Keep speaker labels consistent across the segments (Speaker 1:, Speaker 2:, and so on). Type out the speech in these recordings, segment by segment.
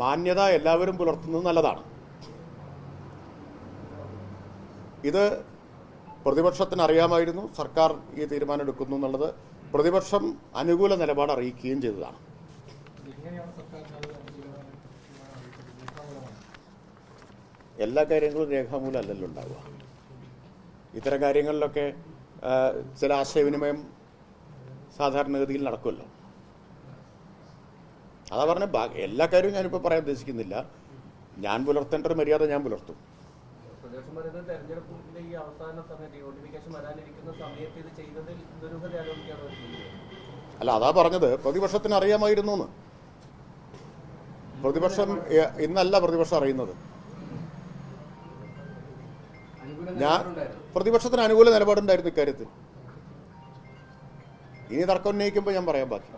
Speaker 1: മാന്യത എല്ലാവരും പുലർത്തുന്നത് നല്ലതാണ്. ഇത് പ്രതിപക്ഷത്തിന് അറിയാമായിരുന്നു സർക്കാർ ഈ തീരുമാനം എടുക്കുന്നു എന്നുള്ളത് പ്രതിപക്ഷം അനുകൂല നിലപാട് അറിയിക്കുകയും ചെയ്തതാണ്. എല്ലാ കാര്യങ്ങളും രേഖാമൂലം അല്ലല്ലോ ഉണ്ടാവുക. ഇത്തരം കാര്യങ്ങളിലൊക്കെ ചില ആശയവിനിമയം സാധാരണഗതിയിൽ നടക്കുമല്ലോ. അതാ പറഞ്ഞ എല്ലാ കാര്യവും ഞാനിപ്പോൾ പറയാൻ ഉദ്ദേശിക്കുന്നില്ല. ഞാൻ പുലർത്തേണ്ട ഒരു മര്യാദ ഞാൻ പുലർത്തും. അല്ല അതാ പറഞ്ഞത്. പ്രതിപക്ഷത്തിന് അറിയാമായിരുന്നു എന്ന് പ്രതിപക്ഷം ഇന്നല്ല പ്രതിപക്ഷം അറിയുന്നത്. ഞാൻ പ്രതിപക്ഷത്തിന് അനുകൂല നിലപാടുണ്ടായിരുന്നു ഇക്കാര്യത്തിൽ. ഇനി തർക്കം ഉന്നയിക്കുമ്പോൾ ഞാൻ പറയാൻ ബാക്കി.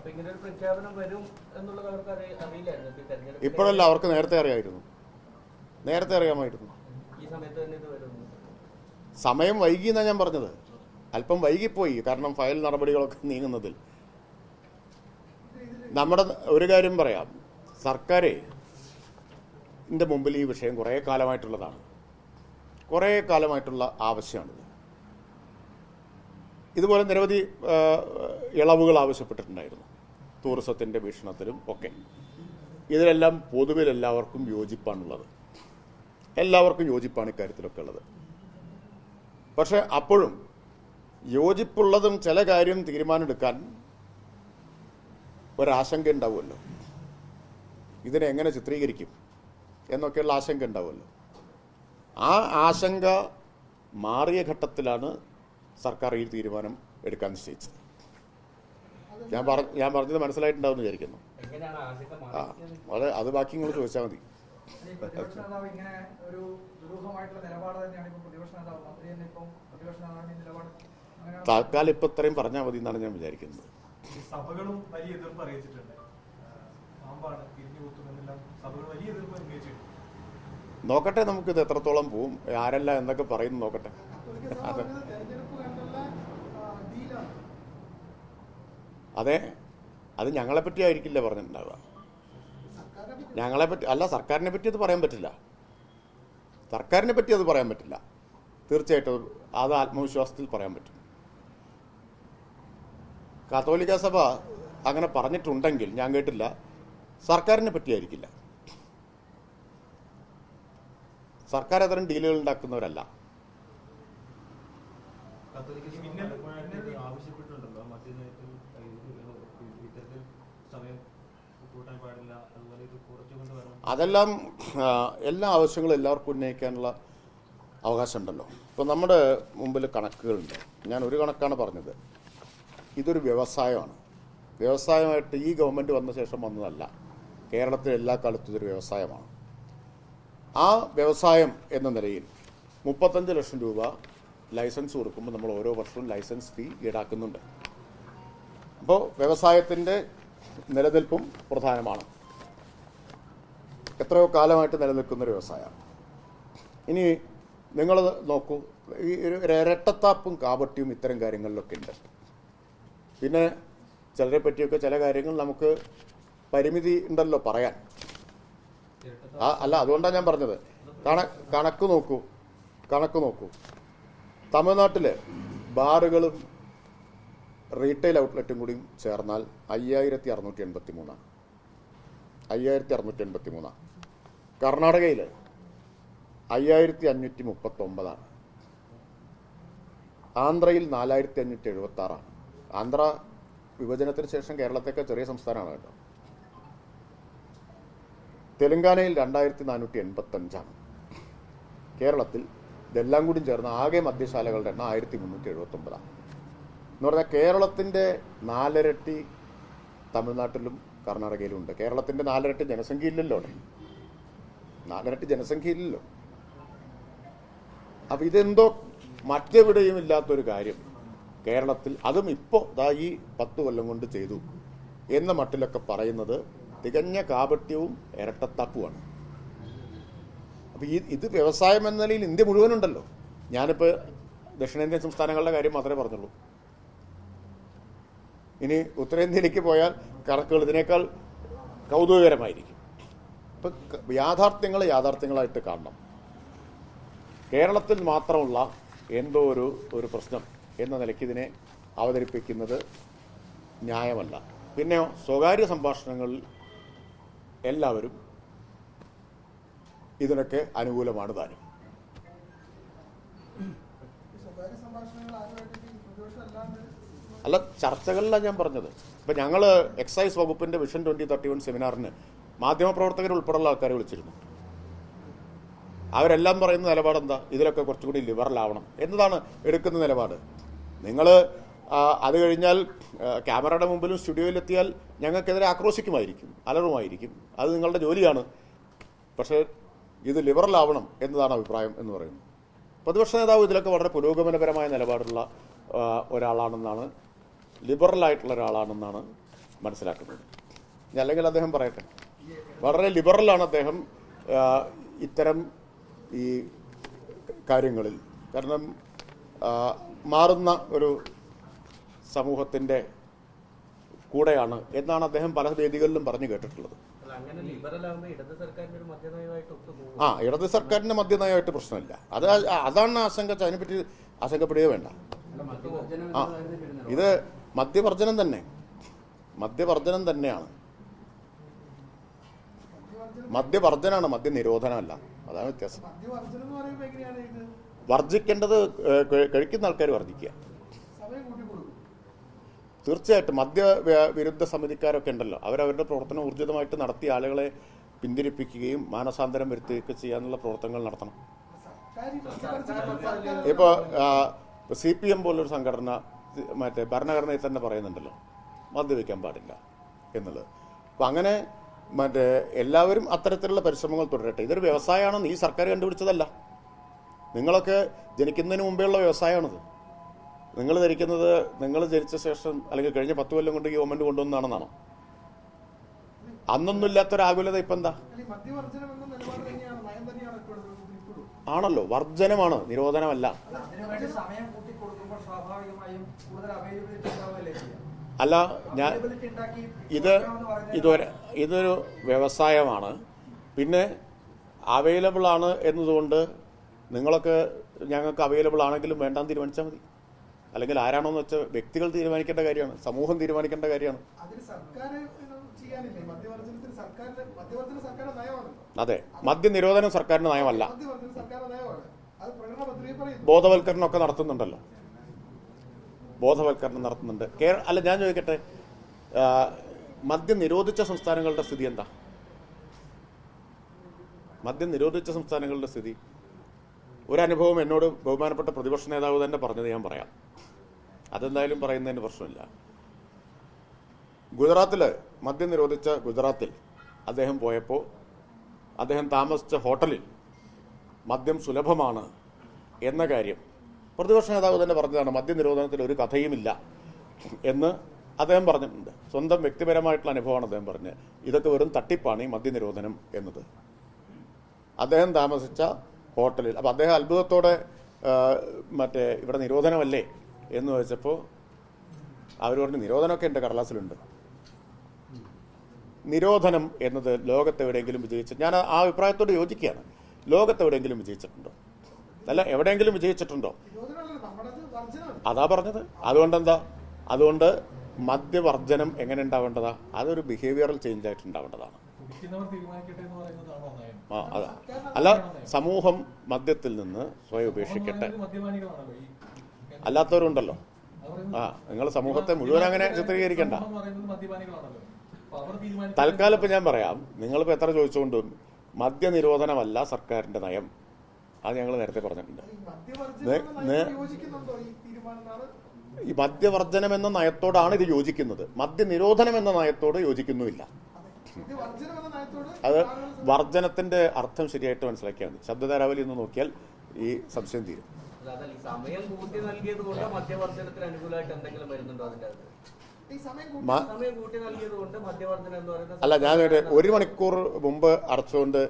Speaker 1: ഇപ്പോഴല്ല അവർക്ക് നേരത്തെ അറിയായിരുന്നു നേരത്തെ അറിയാമായിരുന്നു. സമയം വൈകി എന്നാണ് ഞാൻ പറഞ്ഞത്. അല്പം വൈകിപ്പോയി കാരണം ഫയൽ നടപടികളൊക്കെ നീങ്ങുന്നതിൽ. നമ്മുടെ ഒരു കാര്യം പറയാം. സർക്കാരെ ഇതിന്റെ മുമ്പിൽ ഈ വിഷയം കുറേ കാലമായിട്ടുള്ളതാണ്. കുറേ കാലമായിട്ടുള്ള ആവശ്യമാണിത്. ഇതുപോലെ നിരവധി ഇളവുകൾ ആവശ്യപ്പെട്ടിട്ടുണ്ടായിരുന്നു. ടൂറിസത്തിന്റെ വീക്ഷണത്തിലും ഒക്കെ. ഇതിലെല്ലാം പൊതുവിൽ എല്ലാവർക്കും യോജിപ്പാണുള്ളത്. എല്ലാവർക്കും യോജിപ്പാണ് ഇക്കാര്യത്തിലൊക്കെ ഉള്ളത്. പക്ഷേ അപ്പോഴും യോജിപ്പുള്ളതും ചില കാര്യം തീരുമാനമെടുക്കാൻ ഒരാശങ്ക ഉണ്ടാവുമല്ലോ. ഇതിനെ എങ്ങനെ ചിത്രീകരിക്കും എന്നൊക്കെയുള്ള ആശങ്ക ഉണ്ടാവുമല്ലോ. ആ ആശങ്ക മാറിയ ഘട്ടത്തിലാണ് സർക്കാർ ഈ തീരുമാനം എടുക്കാൻ നിശ്ചയിച്ചത്. ഞാൻ പറ ഞാൻ പറഞ്ഞത് മനസ്സിലായിട്ടുണ്ടാവും വിചാരിക്കുന്നു.
Speaker 2: എങ്ങനെയാണ് ആശങ്ക
Speaker 1: ആ അത് അത് ബാക്കി നിങ്ങൾ ചോദിച്ചാൽ മതി.
Speaker 3: താൽക്കാലം ഇങ്ങനെ ഒരു ദുരൂഹമായിട്ടുള്ള നിലപാട് തന്നെയാണ് ഇപ്പൊ
Speaker 1: ഇത്രയും പറഞ്ഞാൽ മതി എന്നാണ് ഞാൻ വിചാരിക്കുന്നത്.
Speaker 4: സഭകളും വലിയ എതിർപ്പ് അറിയിച്ചിട്ടുണ്ട്.
Speaker 1: നോക്കട്ടെ നമുക്കിത് എത്രത്തോളം പോവും. ആരല്ല എന്നൊക്കെ പറയുന്നു നോക്കട്ടെ. അതെ അതെ. അത് ഞങ്ങളെ പറ്റി ആയിരിക്കില്ല പറഞ്ഞിട്ടുണ്ടാവുക? ഞങ്ങളെ പറ്റി അല്ല സർക്കാരിനെ പറ്റി അത് പറയാൻ പറ്റില്ല. സർക്കാരിനെ പറ്റി അത് പറയാൻ പറ്റില്ല. തീർച്ചയായിട്ടും അത് ആത്മവിശ്വാസത്തിൽ പറയാൻ പറ്റും. കാത്തോലിക്ക സഭ അങ്ങനെ പറഞ്ഞിട്ടുണ്ടെങ്കിൽ ഞാൻ കേട്ടില്ല സർക്കാരിനെ പറ്റിയായിരിക്കില്ല സർക്കാർ അത്തരം ഡീലുകൾ ഉണ്ടാക്കുന്നവരല്ല
Speaker 4: മിന്നൽ
Speaker 5: ആവശ്യപ്പെട്ടിട്ടുണ്ടല്ലോ മദ്യനയത്തിൽ ഇത്തരത്തിൽ സമയം കൂട്ടാൻ പാടില്ല അതുപോലെ ഇത് കുറച്ചുകൊണ്ട് വരണം
Speaker 1: അതെല്ലാം എല്ലാ ആവശ്യങ്ങളും എല്ലാവർക്കും ഉന്നയിക്കാനുള്ള അവകാശമുണ്ടല്ലോ. ഇപ്പോൾ നമ്മുടെ മുമ്പിൽ കണക്കുകളുണ്ട്. ഞാൻ ഒരു കണക്കാണ് പറഞ്ഞത്. ഇതൊരു വ്യവസായമാണ്. വ്യവസായമായിട്ട് ഈ ഗവൺമെന്റ് വന്ന ശേഷം വന്നതല്ല. കേരളത്തിൽ എല്ലാ കാലത്തും ഇതൊരു വ്യവസായമാണ്. ആ വ്യവസായം എന്ന നിലയിൽ മുപ്പത്തഞ്ച് ലക്ഷം രൂപ ലൈസൻസ് കൊടുക്കുമ്പോൾ നമ്മൾ ഓരോ വർഷവും ലൈസൻസ് ഫീ ഈടാക്കുന്നുണ്ട്. അപ്പോൾ വ്യവസായത്തിന്റെ നിലനിൽപ്പും പ്രധാനമാണ്. എത്രയോ കാലമായിട്ട് നിലനിൽക്കുന്ന ഒരു വ്യവസായമാണ്. ഇനി നിങ്ങൾ നോക്കൂ ഈ ഒരു ഇരട്ടത്താപ്പും കാപട്യവും ഇത്തരം കാര്യങ്ങളിലൊക്കെ ഉണ്ട്. പിന്നെ ചിലരെ പറ്റിയൊക്കെ ചില കാര്യങ്ങൾ നമുക്ക് പരിമിതി ഉണ്ടല്ലോ പറയാൻ. ആ അല്ല അതുകൊണ്ടാണ് ഞാൻ പറഞ്ഞത്. കണ കണക്ക് നോക്കൂ കണക്ക് നോക്കൂ. തമിഴ്നാട്ടിൽ ബാറുകളും റീറ്റെയിൽ ഔട്ട്ലെറ്റും കൂടി ചേർന്നാൽ അയ്യായിരത്തി അറുന്നൂറ്റി എൺപത്തി മൂന്നാണ് അയ്യായിരത്തി അറുന്നൂറ്റി എൺപത്തി മൂന്നാണ് കർണാടകയിൽ അയ്യായിരത്തി അഞ്ഞൂറ്റി മുപ്പത്തൊമ്പതാണ് ആന്ധ്രയിൽ നാലായിരത്തി അഞ്ഞൂറ്റി എഴുപത്തി ആറാണ് ആന്ധ്ര വിഭജനത്തിന് ശേഷം കേരളത്തേക്ക് ചെറിയ സംസ്ഥാനമാണ് കേട്ടോ. തെലങ്കാനയിൽ രണ്ടായിരത്തി നാനൂറ്റി എൺപത്തി അഞ്ചാണ് കേരളത്തിൽ ഇതെല്ലാം കൂടി ചേർന്ന ആകെ മദ്യശാലകളുടെ എണ്ണം ആയിരത്തി മുന്നൂറ്റി എഴുപത്തി ഒമ്പതാണ് എന്ന് പറഞ്ഞാൽ കേരളത്തിന്റെ നാലിരട്ടി തമിഴ്നാട്ടിലും കർണാടകയിലും ഉണ്ട്. കേരളത്തിന്റെ നാലിരട്ടി ജനസംഖ്യ ഇല്ലല്ലോ അവിടെ. നാലിരട്ടി ജനസംഖ്യയില്ലല്ലോ അപ്പം ഇതെന്തോ മറ്റെവിടെയും ഇല്ലാത്തൊരു കാര്യം. കേരളത്തിൽ അതും ഇപ്പോൾ ദാ ഈ പത്ത് കൊല്ലം കൊണ്ട് ചെയ്തു എന്ന മട്ടിലൊക്കെ പറയുന്നത് തികഞ്ഞ കാപട്യവും ഇരട്ടത്താപ്പുമാണ്. അപ്പോൾ ഈ ഇത് വ്യവസായം എന്ന നിലയിൽ ഇന്ത്യ മുഴുവനുണ്ടല്ലോ. ഞാനിപ്പോൾ ദക്ഷിണേന്ത്യൻ സംസ്ഥാനങ്ങളുടെ കാര്യം മാത്രമേ പറഞ്ഞുള്ളൂ. ഇനി ഉത്തരേന്ത്യയിലേക്ക് പോയാൽ കണക്കുകൾ ഇതിനേക്കാൾ കൗതുകകരമായിരിക്കും. ഇപ്പം യാഥാർത്ഥ്യങ്ങൾ യാഥാർത്ഥ്യങ്ങളായിട്ട് കാണണം. കേരളത്തിൽ മാത്രമുള്ള എന്തോ ഒരു ഒരു പ്രശ്നം എന്ന നിലയ്ക്ക് ഇതിനെ അവതരിപ്പിക്കുന്നത് ന്യായമല്ല. പിന്നെ സ്വകാര്യ സംഭാഷണങ്ങളിൽ എല്ലാവരും ഇതിനൊക്കെ അനുകൂലമാണ് താനും. അല്ല ചർച്ചകളിലാണ് ഞാൻ പറഞ്ഞത്. ഇപ്പം ഞങ്ങൾ എക്സൈസ് വകുപ്പിന്റെ വിഷൻ ട്വന്റി തേർട്ടി വൺ സെമിനാറിന് മാധ്യമപ്രവർത്തകർ ഉൾപ്പെടെയുള്ള ആൾക്കാരെ വിളിച്ചിരുന്നു. അവരെല്ലാം പറയുന്ന നിലപാട് എന്താ ഇതിലൊക്കെ കുറച്ചുകൂടി ആവണം എന്നതാണ് എടുക്കുന്ന നിലപാട്. നിങ്ങൾ അത് കഴിഞ്ഞാൽ ക്യാമറയുടെ മുമ്പിലും സ്റ്റുഡിയോയിലെത്തിയാൽ ഞങ്ങൾക്കെതിരെ ആക്രോശിക്കുമായിരിക്കും അലറുമായിരിക്കും. അത് നിങ്ങളുടെ ജോലിയാണ്. പക്ഷേ ഇത് ലിബറലാവണം എന്നതാണ് അഭിപ്രായം എന്ന് പറയുന്നത്. പ്രതിപക്ഷ നേതാവ് ഇതിലൊക്കെ വളരെ പുരോഗമനപരമായ നിലപാടുള്ള ഒരാളാണെന്നാണ് ലിബറലായിട്ടുള്ള ഒരാളാണെന്നാണ് മനസ്സിലാക്കുന്നത്. അല്ലെങ്കിൽ അദ്ദേഹം പറയട്ടെ. വളരെ ലിബറലാണ് അദ്ദേഹം. ഇത്തരം ഈ കാര്യങ്ങളിൽ. കാരണം മാറുന്ന ഒരു സമൂഹത്തിന്റെ കൂടെയാണ് എന്നാണ് അദ്ദേഹം പല വേദികളിലും പറഞ്ഞു കേട്ടിട്ടുള്ളത്.
Speaker 2: മധ്യനയമായിട്ട്
Speaker 1: ആ ഇടത് സർക്കാരിന്റെ മദ്യനയമായിട്ട് പ്രശ്നമില്ല. അത് അതാണ് ആശങ്ക അതിനെപ്പറ്റി ആശങ്കപ്പെടുകയോ വേണ്ട. ആ ഇത് മദ്യവർജനം തന്നെ. മദ്യവർജനം തന്നെയാണ്. മദ്യവർജനാണ് മദ്യ നിരോധനമല്ല അതാണ് വ്യത്യാസം. വർജിക്കേണ്ടത് കഴിക്കുന്ന ആൾക്കാർ വർജിക്കുക തീർച്ചയായിട്ടും മദ്യ വിരുദ്ധ സമിതിക്കാരൊക്കെ ഉണ്ടല്ലോ. അവരവരുടെ പ്രവർത്തനം ഊർജിതമായിട്ട് നടത്തി ആളുകളെ പിന്തിരിപ്പിക്കുകയും മാനസാന്തരം വരുത്തുകയൊക്കെ ചെയ്യാനുള്ള പ്രവർത്തനങ്ങൾ നടത്തണം. ഇപ്പോൾ സി പി എം പോലൊരു സംഘടന മറ്റേ ഭരണഘടനയിൽ തന്നെ പറയുന്നുണ്ടല്ലോ മദ്യപിക്കാൻ പാടില്ല എന്നുള്ളത്. അപ്പം അങ്ങനെ മറ്റേ എല്ലാവരും അത്തരത്തിലുള്ള പരിശ്രമങ്ങൾ തുടരട്ടെ. ഇതൊരു വ്യവസായമാണെന്ന് ഈ സർക്കാർ കണ്ടുപിടിച്ചതല്ല. നിങ്ങളൊക്കെ ജനിക്കുന്നതിന് മുമ്പേ ഉള്ള വ്യവസായമാണിത്. നിങ്ങൾ ധരിക്കുന്നത് നിങ്ങൾ ജനിച്ച ശേഷം അല്ലെങ്കിൽ കഴിഞ്ഞ പത്ത് കൊല്ലം കൊണ്ട് ഗവൺമെന്റ് കൊണ്ടുവന്നാണെന്നാണോ അന്നൊന്നും ഇല്ലാത്തൊരാകുലത ഇപ്പം എന്താ? ആണല്ലോ വർജനമാണ് നിരോധനമല്ല.
Speaker 3: അല്ല
Speaker 1: ഞാൻ ഇത് ഇതൊരു ഇതൊരു വ്യവസായമാണ്. പിന്നെ അവൈലബിൾ ആണ് എന്നതുകൊണ്ട് നിങ്ങളൊക്കെ ഞങ്ങൾക്ക് അവൈലബിൾ ആണെങ്കിലും വേണ്ടാന്ന് തീരുമാനിച്ചാൽ മതി. അല്ലെങ്കിൽ ആരാണോന്ന് വെച്ചാൽ വ്യക്തികൾ തീരുമാനിക്കേണ്ട കാര്യമാണ്. സമൂഹം തീരുമാനിക്കേണ്ട കാര്യമാണ്. അതെ. മദ്യ
Speaker 3: നിരോധനം സർക്കാരിന്റെ നയമല്ല
Speaker 1: ബോധവൽക്കരണമൊക്കെ നടത്തുന്നുണ്ടല്ലോ. ബോധവൽക്കരണം നടത്തുന്നുണ്ട്. കേരള അല്ല ഞാൻ ചോദിക്കട്ടെ മദ്യം നിരോധിച്ച സംസ്ഥാനങ്ങളുടെ സ്ഥിതി എന്താ? മദ്യം നിരോധിച്ച സംസ്ഥാനങ്ങളുടെ സ്ഥിതി. ഒരനുഭവം എന്നോട് ബഹുമാനപ്പെട്ട പ്രതിപക്ഷ നേതാവ് തന്നെ പറഞ്ഞത് ഞാൻ പറയാം. അതെന്തായാലും പറയുന്നതിന് പ്രശ്നമില്ല. ഗുജറാത്തിൽ മദ്യം നിരോധിച്ച ഗുജറാത്തിൽ അദ്ദേഹം പോയപ്പോൾ അദ്ദേഹം താമസിച്ച ഹോട്ടലിൽ മദ്യം സുലഭമാണ് എന്ന കാര്യം പ്രതിപക്ഷ നേതാവ് തന്നെ പറഞ്ഞതാണ് മദ്യനിരോധനത്തിൽ ഒരു കഥയുമില്ല എന്ന് അദ്ദേഹം പറഞ്ഞിട്ടുണ്ട്. സ്വന്തം വ്യക്തിപരമായിട്ടുള്ള അനുഭവമാണ് അദ്ദേഹം പറഞ്ഞത്. ഇതൊക്കെ വെറും തട്ടിപ്പാണ് ഈ മദ്യനിരോധനം എന്നത്. അദ്ദേഹം താമസിച്ച ഹോട്ടലിൽ അപ്പോൾ അദ്ദേഹം അത്ഭുതത്തോടെ മറ്റേ ഇവിടെ നിരോധനമല്ലേ എന്ന് ചോദിച്ചപ്പോൾ അവർ പറഞ്ഞു നിരോധനമൊക്കെ എന്റെ കടലാസിലുണ്ട്. നിരോധനം എന്നത് ലോകത്തെവിടെയെങ്കിലും വിജയിച്ചു ഞാൻ ആ അഭിപ്രായത്തോട് യോജിക്കുകയാണ്. ലോകത്തെവിടെയെങ്കിലും വിജയിച്ചിട്ടുണ്ടോ? അല്ല എവിടെയെങ്കിലും വിജയിച്ചിട്ടുണ്ടോ? അതാ പറഞ്ഞത്. അതുകൊണ്ടെന്താ? അതുകൊണ്ട് മദ്യവർജനം എങ്ങനെ ഉണ്ടാവേണ്ടതാ? അതൊരു ബിഹേവിയറൽ ചേഞ്ച് ആയിട്ട് ഉണ്ടാവേണ്ടതാണ്. ആ അതാ. അല്ല സമൂഹം മദ്യത്തിൽ നിന്ന് സ്വയം ഉപേക്ഷിക്കട്ടെ. അല്ലാത്തവരുണ്ടല്ലോ. ആ നിങ്ങൾ സമൂഹത്തെ മുഴുവൻ അങ്ങനെ ചിത്രീകരിക്കണ്ട. തൽക്കാലം ഇപ്പം ഞാൻ പറയാം. നിങ്ങളിപ്പോൾ എത്ര ചോദിച്ചുകൊണ്ടും മദ്യനിരോധനമല്ല സർക്കാരിന്റെ നയം. അത് ഞങ്ങൾ നേരത്തെ പറഞ്ഞിട്ടുണ്ട്.
Speaker 3: ഈ മദ്യവർജനം എന്ന യോജിക്കുന്നുണ്ടോ ഈ തീരുമാനം
Speaker 1: ഈ മദ്യവർജനം എന്ന നയത്തോടാണ് ഇത് യോജിക്കുന്നത്. മദ്യനിരോധനം എന്ന നയത്തോട് യോജിക്കുന്നുമില്ല.
Speaker 3: അതെ.
Speaker 1: വർജനത്തിന്റെ അർത്ഥം ശരിയായിട്ട് മനസ്സിലാക്കിയാൽ മതി. ശബ്ദധാരാവലി എന്ന് നോക്കിയാൽ ഈ സംശയം തീരും. അല്ല ഞാൻ ഒരു മണിക്കൂർ മുമ്പ് അടച്ചുകൊണ്ട്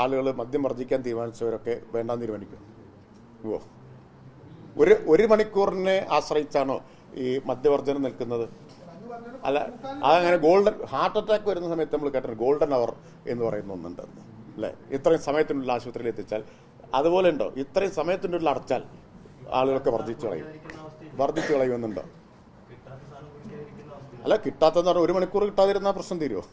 Speaker 1: ആളുകൾ മദ്യം വർജിക്കാൻ തീരുമാനിച്ചവരൊക്കെ വേണ്ടാന്ന് തീരുമാനിക്കും. ഓ ഒരു ഒരു മണിക്കൂറിനെ ആശ്രയിച്ചാണോ ഈ മദ്യവർജനം നിൽക്കുന്നത്? അല്ല അതങ്ങനെ ഗോൾഡൻ ഹാർട്ട് അറ്റാക്ക് വരുന്ന സമയത്ത് നമ്മൾ കേട്ടിട്ടുണ്ട് ഗോൾഡൻ അവർ എന്ന് പറയുന്ന ഒന്നുണ്ട്. അല്ലേ? ഇത്രയും സമയത്തിനുള്ള ആശുപത്രിയിൽ എത്തിച്ചാൽ അതുപോലെ ഉണ്ടോ? ഇത്രയും സമയത്തിനുള്ളിൽ അടച്ചാൽ ആളുകളൊക്കെ വർദ്ധിച്ചു കളയും. വർദ്ധിച്ചു കളയുമെന്നുണ്ടോ? അല്ല കിട്ടാത്തെന്ന് പറഞ്ഞാൽ ഒരു മണിക്കൂർ കിട്ടാതിരുന്ന പ്രശ്നം തീരുമോ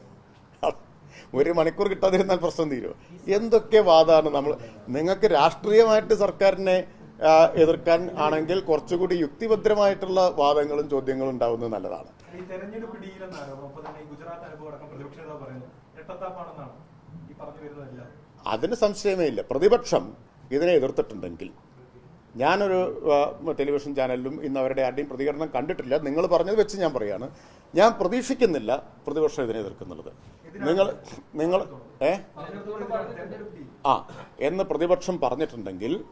Speaker 1: ഒരു മണിക്കൂർ കിട്ടാതിരുന്നാൽ പ്രശ്നം തീരുമോ എന്തൊക്കെ വാദമാണ് നമ്മൾ നിങ്ങൾക്ക് രാഷ്ട്രീയമായിട്ട് സർക്കാരിനെ എതിർക്കാൻ ആണെങ്കിൽ കുറച്ചുകൂടി യുക്തിഭദ്രമായിട്ടുള്ള വാദങ്ങളും ചോദ്യങ്ങളും ഉണ്ടാവുന്നത് നല്ലതാണ്. അതിന് സംശയമേ ഇല്ല. പ്രതിപക്ഷം ഇതിനെ എതിർത്തിട്ടുണ്ടെങ്കിൽ ഞാനൊരു ടെലിവിഷൻ ചാനലിലും ഇന്ന് അവരുടെ ആരുടെയും പ്രതികരണം കണ്ടിട്ടില്ല. നിങ്ങൾ പറഞ്ഞത് വെച്ച് ഞാൻ പറയാണ്. ഞാൻ പ്രതീക്ഷിക്കുന്നില്ല പ്രതിപക്ഷം ഇതിനെ എതിർക്കുന്നുള്ളത്. നിങ്ങൾ നിങ്ങൾ ഏ? ആ എന്ന് പ്രതിപക്ഷം പറഞ്ഞിട്ടുണ്ടെങ്കിൽ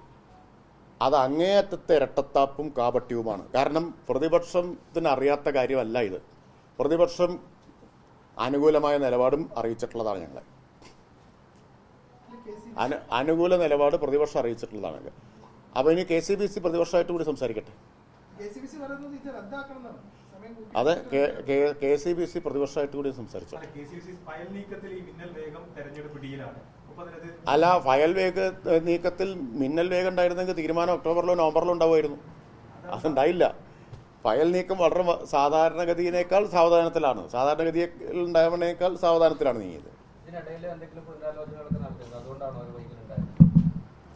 Speaker 1: അത് അങ്ങേയറ്റത്തെ ഇരട്ടത്താപ്പും കാപട്യവുമാണ്. കാരണം പ്രതിപക്ഷത്തിന് അറിയാത്ത കാര്യമല്ല ഇത്. പ്രതിപക്ഷം അനുകൂലമായ നിലപാടും അറിയിച്ചിട്ടുള്ളതാണ് ഞങ്ങളെ. അനു അനുകൂല നിലപാട് പ്രതിപക്ഷം അറിയിച്ചിട്ടുള്ളതാണ് അപ്പോൾ ഇനി കെ സി ബി സി പ്രതിപക്ഷമായിട്ട് കൂടി സംസാരിക്കട്ടെ. അതെ കെ സി ബി സി പ്രതിപക്ഷമായിട്ട് കൂടി സംസാരിച്ചു.
Speaker 4: അല്ല ഫയൽ നീക്കത്തിൽ ഈ മിന്നൽ വേഗം
Speaker 1: നീക്കത്തിൽ മിന്നൽ വേഗം ഉണ്ടായിരുന്നെങ്കിൽ തീരുമാനം ഒക്ടോബറിലോ നവംബറിലോ ഉണ്ടാവുമായിരുന്നു. അതുണ്ടായില്ല. ഫയൽ നീക്കം വളരെ സാധാരണഗതിയേക്കാൾ സാധാരണഗതിയിനേക്കാൾ സാവധാനത്തിലാണ്. സാധാരണഗതിയിൽ ഉണ്ടാവുന്നതിനേക്കാൾ സാവധാനത്തിലാണ് നീങ്ങിയത്.
Speaker 2: ഇതിനിടയിൽ എന്തെങ്കിലും പുനരാലോചനകളൊക്കെ നടത്തുന്നത് അതുകൊണ്ടാണോ അത് വൈകലുണ്ടായത്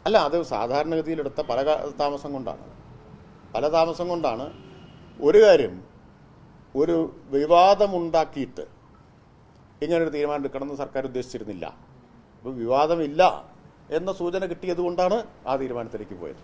Speaker 1: അല്ല അത് സാധാരണഗതിയിലെടുത്ത പല താമസം കൊണ്ടാണ്. പല താമസം കൊണ്ടാണ്. ഒരു കാര്യം ഒരു വിവാദമുണ്ടാക്കിയിട്ട് ഇങ്ങനൊരു തീരുമാനം എടുക്കണമെന്ന് സർക്കാർ ഉദ്ദേശിച്ചിരുന്നില്ല. അപ്പോൾ വിവാദമില്ല എന്ന സൂചന കിട്ടിയതുകൊണ്ടാണ് ആ തീരുമാനത്തിലേക്ക് പോയത്.